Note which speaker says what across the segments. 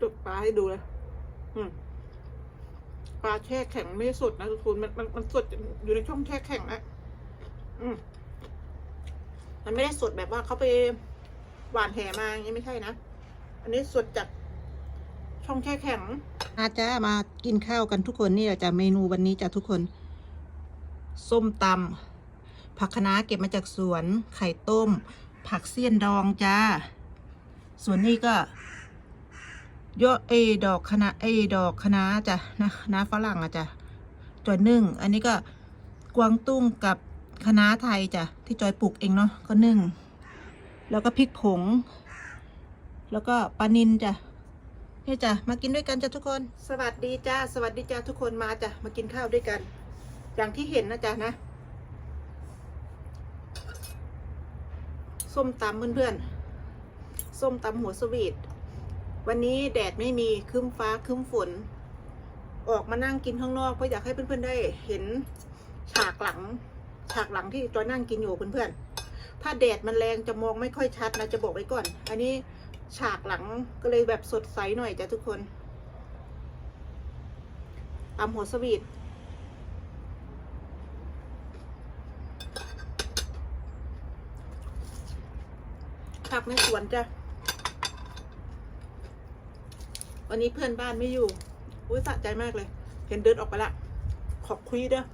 Speaker 1: ตกปลาให้ดูเลยปลาแช่แข็งไม่สดนะทุกคนมันมันมันสดอยู่ในช่องแช่แข็งนะอืมมันไม่ได้สดแบบว่าเขาไปหวานแหมาอย่างนี้ไม่ใช่นะ อันนี้สดจากช่องแช่แข็งอาจ้ามากินข้าวกันทุกคนนี่จะเมนูวันนี้จ้ะทุกคน ส้มตำผักคะน้าเก็บมาจากสวน ไข่ต้ม ผักเสี้ยนดองจ้า ส่วนนี้ก็ยอดเอดอกคณะเอดอกคณะจ้ะนะคะฝรั่งอะจ้ะจอยนึ่ง อันนี้ก็กวางตุ้งกับคณะไทยจ้ะที่จอยปลูกเองเนาะก็นึ่ง แล้วก็พริกผง แล้วก็ปลานินจ้ะนี่จ้ะมากินด้วยกันจ้ะทุกคน สวัสดีจ้าสวัสดีจ้าทุกคนมาจ้ะมากินข้าวด้วยกัน อย่างที่เห็นนะจ๊ะนะส้มตำเพื่อนๆ ส้มตำหัวสวีทวันนี้แดดไม่มีครึ้มฟ้าครึ้มฝน ออกมานั่งกินข้างนอกเพราะอยากให้เพื่อนๆได้เห็นฉากหลัง ฉากหลังที่จอยนั่งกินอยู่เพื่อนๆถ้าแดดมันแรงจะมองไม่ค่อยชัดนะจะบอกไว้ก่อน อันนี้ฉากหลังก็เลยแบบสดใสหน่อยจ้ะทุกคนตำหัวสวีทผักในสวนจ้ะ วันนี้เพื่อนบ้านไม่อยู่อุ้ยสะใจมากเลย เห็นเดินออกไปละ ขอบคุยเด้อ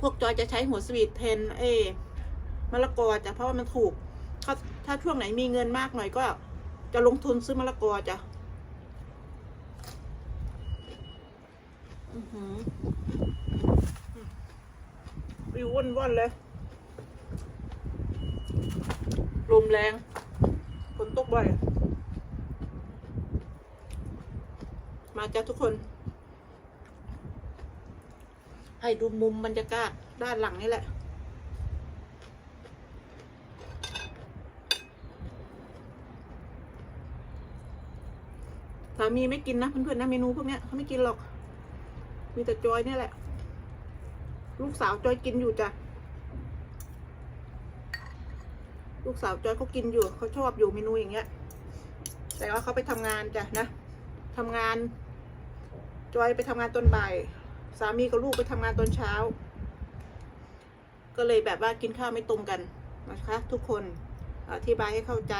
Speaker 1: พวกจอยจะใช้หัวสวีทแทนเอมะละกอจ้ะเพราะว่ามันถูก ถ้าถ้าช่วงไหนมีเงินมากหน่อยก็จะลงทุนซื้อมะละกอจ้ะอือหือวิวว่อนว่อนๆเลย ลมแรง บ่อย มาจ้ะทุกคน ให้ดูมุมบรรยากาศด้านหลังนี่แหละสามีไม่กินนะเพื่อนๆนะเมนูพวกเนี้ยเขาไม่กินหรอก มีแต่จอยเนี่ยแหละ ลูกสาวจอยกินอยู่จ้ะ ลูกสาวจอยเขากินอยู่เขาชอบอยู่เมนูอย่างเงี้ย แต่ว่าเขาไปทำงานจ้ะนะทำงาน จอยไปทำงานตอนบ่าย สามีกับลูกไปทำงานตอนเช้า ก็เลยแบบว่ากินข้าวไม่ตรงกันนะคะทุกคนอธิบายให้เข้าใจ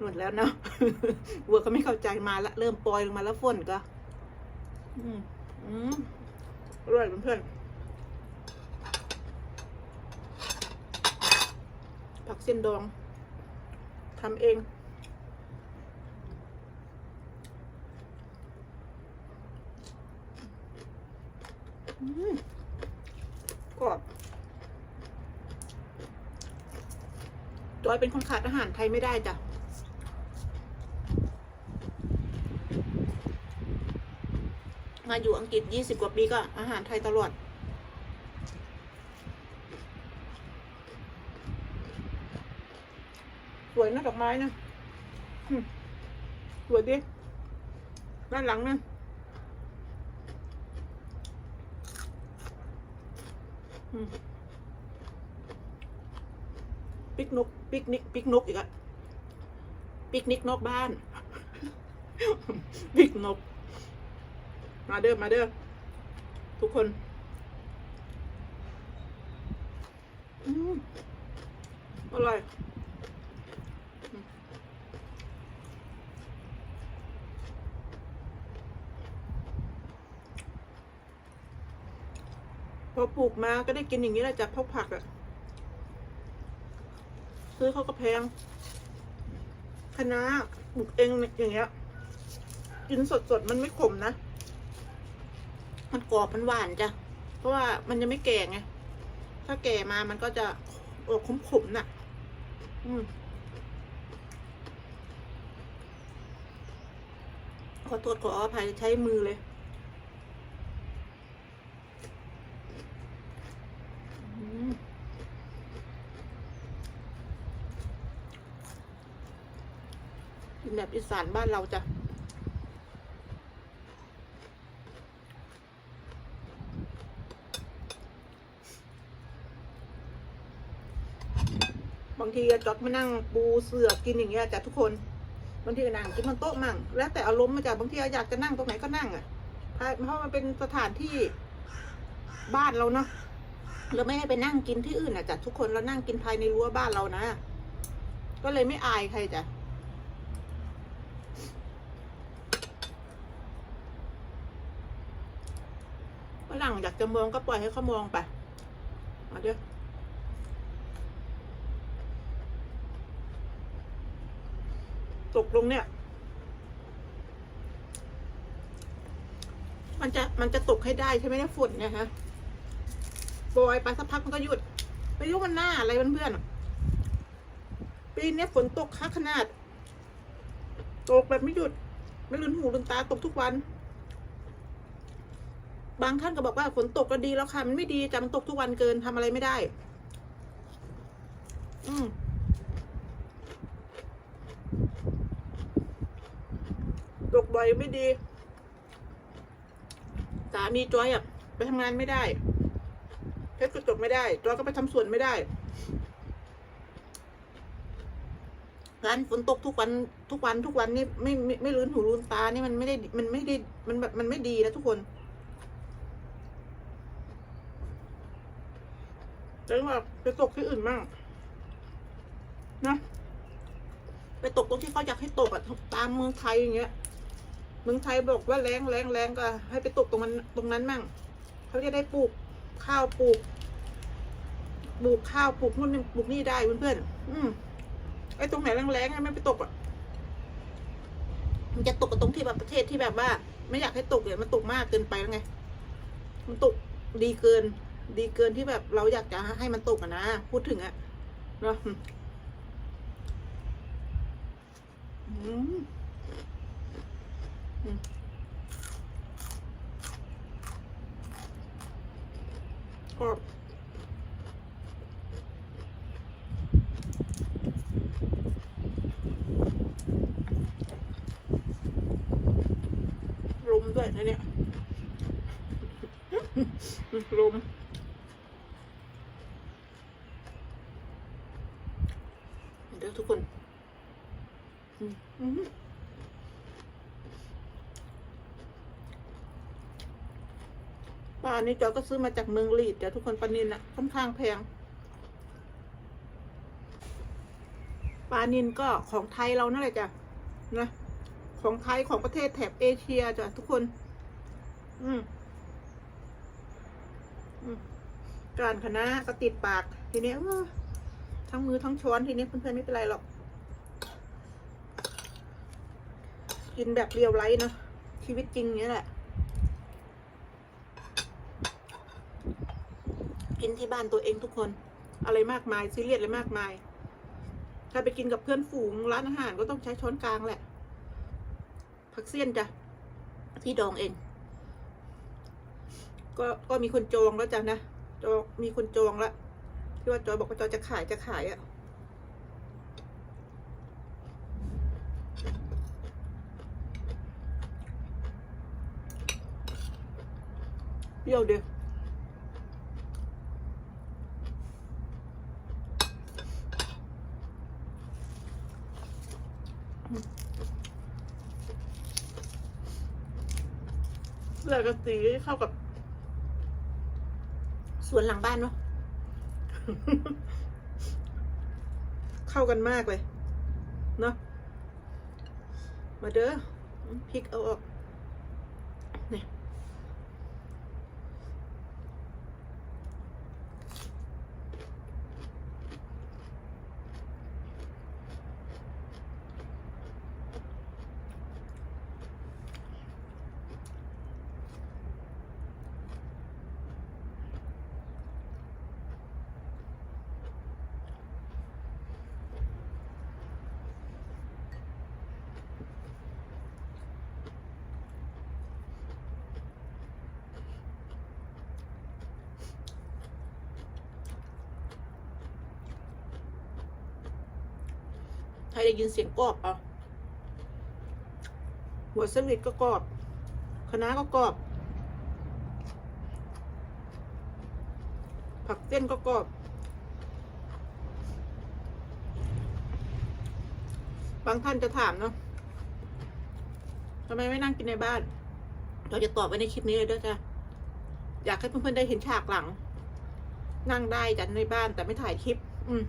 Speaker 1: หมดแล้วเนาะวัวก็ไม่เข้าใจมาละเริ่มปล่อยลงมาแล้วฝนก็ อืมอืมอร่อยเพื่อนๆ ผักเส้นดองทำเอง กรอบจอยเป็นคนขาดอาหารไทยไม่ได้จ้ะมาอยู่อังกฤษยี่สิบกว่าปีก็อาหารไทยตลอด วยนะดอกไม้นะสวยดิด้านหลังนะปิกนกปิกนิกปิกนกอีกอะปิกนิกนอกบ้านปิกนก มาเด้อมาเด้อทุกคนอร่อย พอปลูกมาก็ได้กินอย่างนี้แหละจากพวกผักอะซื้อเขาก็แพงคะน้าปลูกเองอย่างเงี้ย กินสดๆมันไม่ขมนะ มันกรอบมันหวานจ้ะ เพราะว่ามันยังไม่แก่ไง ถ้าแก่มามันก็จะออกขมๆน่ะ อืมขอโทษขออภัยใช้มือเลย อืมกิน แบบอีสานบ้านเราจ้ะบางทีอะจอดมานั่งปูเสือกินอย่างเงี้ยจ้ะทุกคนบางทีก็นั่งกินบนโต๊ะมั่งแล้วแต่อารมณ์มาจ้ะบางทีอยากจะนั่งตรงไหนก็นั่งอะเพราะมันเป็นสถานที่บ้านเราเนาะเราไม่ให้ไปนั่งกินที่อื่นอะจ้ะทุกคนเรานั่งกินภายในรั้วบ้านเรานะ ก็เลยไม่อายใครจ้ะ รั่งอยากจะมองก็ปล่อยให้เขามองไปเอาเดี๋ยวตกลงเนี่ย มันจะมันจะตกให้ได้ใช่ไหมเนี่ยฝนเนี่ยฮะปล่อยไปสักพักมันก็หยุด ไม่รู้มันหน้าอะไรเพื่อนๆปีนี้ฝนตกคักขนาด ตกแบบไม่หยุด ไม่ลืนหูลืนตาตกทุกวัน บางท่านก็บอกว่าฝนตกก็ดีแล้วค่ะ มันไม่ดีจ้ะมันตกทุกวันเกินทำอะไรไม่ได้ อืมตกบ่อยไม่ดีสามีจอยอะไปทำงานไม่ได้เพชรก็จบไม่ได้จอยก็ไปทำสวนไม่ได้ร้านฝนตกทุกวันทุกวันทุกวันนี่ไม่ไม่ไม่ลืนหูลืนตานี่มันไม่ได้มันไม่ได้มันแบบมันไม่ดีนะทุกคน แต่ว่าไปตกที่อื่นมั่งนะไปตกตรงที่เขาอยากให้ตกอะตามเมืองไทยอย่างเงี้ย เมืองไทยบอกว่าแรงแรงแรงก็ ให้ไปตกตรงนั้นตรงนั้นมั่งเขาจะได้ปลูกข้าวปลูกปลูกข้าวปลูกนู่นปลูกนี่ได้เพื่อนๆอืมไอ้ตรงไหนแรงๆอะไม่ไปตกอะมันจะตกกับตรงที่แบบประเทศที่แบบว่า ไม่อยากให้ตกเนี่ยมันตกมากเกินไปแล้วไง มันตกดีเกิน ดีเกินที่แบบเราอยากจะให้มันตกอะนะ พูดถึงอะเนาะกรอบลมด้วยนะเนี่ยลม ดี๋ยวทุกคนอืมอืมปลานี่จอยก็ซื้อมาจากเมืองลีดเดี๋ยวทุกคนปลานินอะค่อนข้างแพงปลานินก็ของไทยเรานั่นแหละจ้ะนะของไทยของประเทศแถบเอเชียจ้ะทุกคน อืมอืมการคณะก็ติดปากทีเนี้ยเออ ทั้งมือทั้งช้อนทีนี้เพื่อนๆไม่เป็นไรหรอก กินแบบเรียวไร้นะชีวิตจริงเนี้ยแหละ กินที่บ้านตัวเองทุกคน อะไรมากมายซีเรียสอะไรมากมาย ถ้าไปกินกับเพื่อนฝูงร้านอาหารก็ต้องใช้ช้อนกลางแหละ ผักเสี้ยนจ้ะที่ดองเอง ก็ก็มีคนจองแล้วจ้ะนะจองมีคนจองแล้ว ที่ว่าจอยบอกว่าจอยจะขายจะขายอะ่ะเปรี้ยวเดียวแล้วก็สีเข้ากับ สวนหลังบ้านเนาะ เข้ากันมากเลย เนาะมาเด้อพริกเอาออกเนี่ย ใครได้ยินเสียงกรอบเปล่าหัวสลิดก็กรอบคณะก็กรอบ ผักเส้นก็กรอบ บางท่านจะถามเนาะทำไมไม่นั่งกินในบ้าน เราจะตอบไปในคลิปนี้เลยด้วยจ้ะอยากให้เพื่อนๆได้เห็นฉากหลัง นั่งได้จันในบ้านแต่ไม่ถ่ายคลิป อืม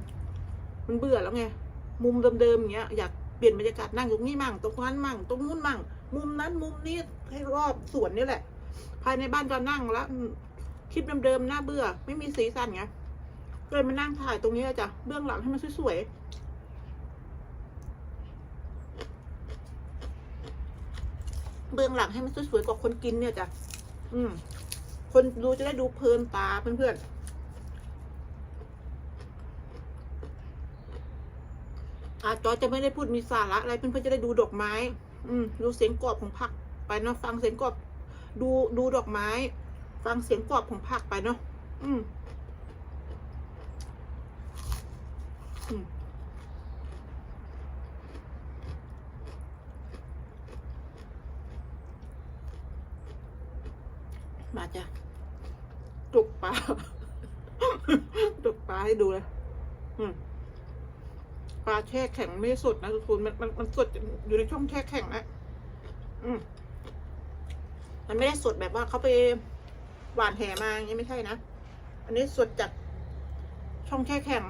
Speaker 1: มันเบื่อแล้วไง มุมเดิมๆอย่างเงี้ยอยากเปลี่ยนบรรยากาศนั่งตรงนี้มั่งตรงนั้นมั่งตรงนู้นมั่งมุมนั้นมุมนี้ให้รอบสวนนี่แหละ ภายในบ้านก็นั่งแล้วคลิปเดิมๆน่าเบื่อ ไม่มีสีสันไงก็เลยมานั่งถ่ายตรงนี้อะจ้ะเบื้องหลังให้มันสวยๆเบื้องหลังให้มันสวยๆกว่าคนกินเนี่ยจ้ะอืมคนดูจะได้ดูเพลินตาเพื่อนๆ อาจอยจะไม่ได้พูดมีสาระอะไรเพื่อนๆจะได้ดูดอกไม้ อืมดูเสียงกรอบของผักไปเนาะฟังเสียงกรอบดูดูดอกไม้ ฟังเสียงกรอบของผักไปเนาะอืมอืมมาจ้ะตกปลาตกปลาให้ดูเลย อืม ปลาแช่แข็งไม่สดนะทุกคนมันมันมันสดอยู่ในช่องแช่แข็งนะอืมมันไม่ได้สดแบบว่าเขาไปหวานแหมาอย่างนี้ไม่ใช่นะ อันนี้สดจากช่องแช่แข็ง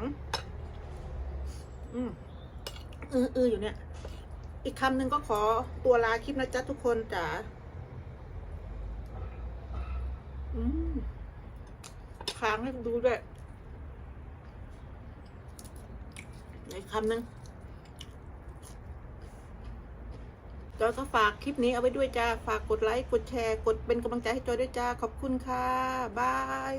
Speaker 1: อืมเออเอออยู่เนี่ย อีกคำหนึ่งก็ขอตัวลาคลิปนะจ๊ะทุกคนจ๋าอืมค้างให้ดูด้วย อีกคำหนึ่งจอยก็ฝากคลิปนี้เอาไว้ด้วยจ้า ฝากกดไลค์ กดแชร์ กดเป็นกำลังใจให้จอยด้วยจ้า ขอบคุณค่ะ บาย